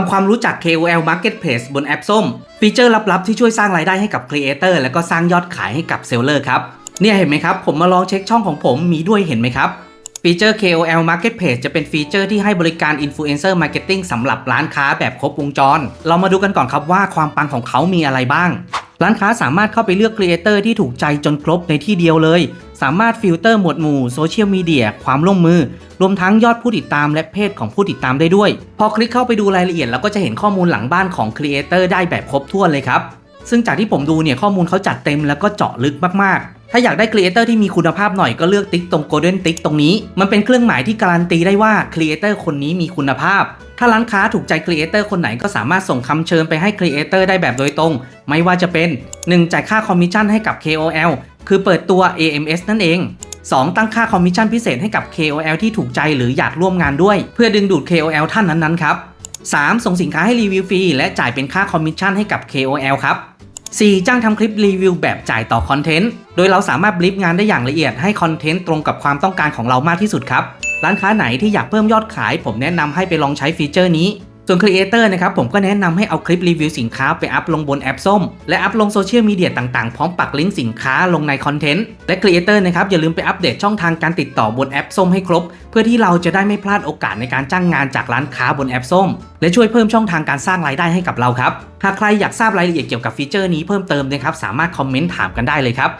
ทำความรู้จัก KOL Marketplace บนแอปส้ม ฟีเจอร์ลับๆที่ช่วยสร้างรายได้ให้กับ Creator และก็สร้างยอดขายให้กับ Seller ครับ เนี่ยเห็นไหมครับ ผมมาลองเช็คช่องของผมมีด้วยเห็นไหมครับฟีเจอร์ KOL Marketplace จะเป็นฟีเจอร์ที่ให้บริการ Influencer Marketing สำหรับร้านค้าแบบครบวงจร เรามาดูกันก่อนครับว่าความปังของเขามีอะไรบ้าง ร้านค้าสามารถเข้าไปเลือกครีเอเตอร์ที่ถูกใจจนครบในที่เดียวเลย สามารถฟิลเตอร์หมวดหมู่โซเชียลมีเดียความร่วมมือ รวมทั้งยอดผู้ติดตามและเพศของผู้ติดตามได้ด้วย พอคลิกเข้าไปดูรายละเอียดเราก็จะเห็นข้อมูลหลังบ้านของครีเอเตอร์ได้แบบครบถ้วนเลยครับ ซึ่งจากที่ผมดูเนี่ยข้อมูลเขาจัดเต็มแล้วก็เจาะลึกมากๆ ถ้าอยากได้ครีเอเตอร์ที่มีคุณภาพหน่อยก็เลือกติ๊กตรง Golden Tick ตรงนี้ มันเป็นเครื่องหมายที่การันตีได้ว่าครีเอเตอร์คนนี้มีคุณภาพถ้าร้านค้าถูกใจครีเอเตอร์คนไหนก็สามารถส่งคำเชิญไปให้ครีเอเตอร์ได้แบบโดยตรง ไม่ว่าจะเป็น 1. จ่ายค่าคอมมิชชั่นให้กับ KOL คือเปิดตัว AMS นั่นเอง 2. ตั้งค่าคอมมิชชั่นพิเศษให้กับ KOL ที่ถูกใจหรืออยากร่วมงานด้วย เพื่อดึงดูด KOL ท่านนั้นๆครับ 3. ส่งสินค้าให้รีวิวฟรีและจ่ายเป็นค่าคอมมิชชั่นให้กับ KOL ครับ 4. จ้างทำคลิปรีวิวแบบจ่ายต่อคอนเทนต์ โดยเราสามารถบลิฟงานได้อย่างละเอียดให้คอนเทนต์ตรงกับความต้องการของเรามากที่สุดครับ ร้านค้าไหนที่อยากเพิ่มยอดขาย ผมแนะนำให้ไปลองใช้ฟีเจอร์นี้ ส่วนครีเอเตอร์นะครับผมก็แนะนำให้เอาคลิปรีวิวสินค้าไปอัพลงบนแอปส้ม และอัพลงโซเชียลมีเดียต่างๆ พร้อมปักลิงก์สินค้าลงในคอนเทนต์และครีเอเตอร์นะครับอย่าลืมไปอัปเดตช่องทางการติดต่อบนแอปส้มให้ครบ เพื่อที่เราจะได้ไม่พลาดโอกาสในการจ้างงานจากร้านค้าบนแอปส้ม และช่วยเพิ่มช่องทางการสร้างรายได้ให้กับเราครับหากใครอยากทราบรายละเอียดเกี่ยวกับฟีเจอร์นี้เพิ่มเติมนะครับสามารถคอมเมนต์ถามกันได้เลยครับ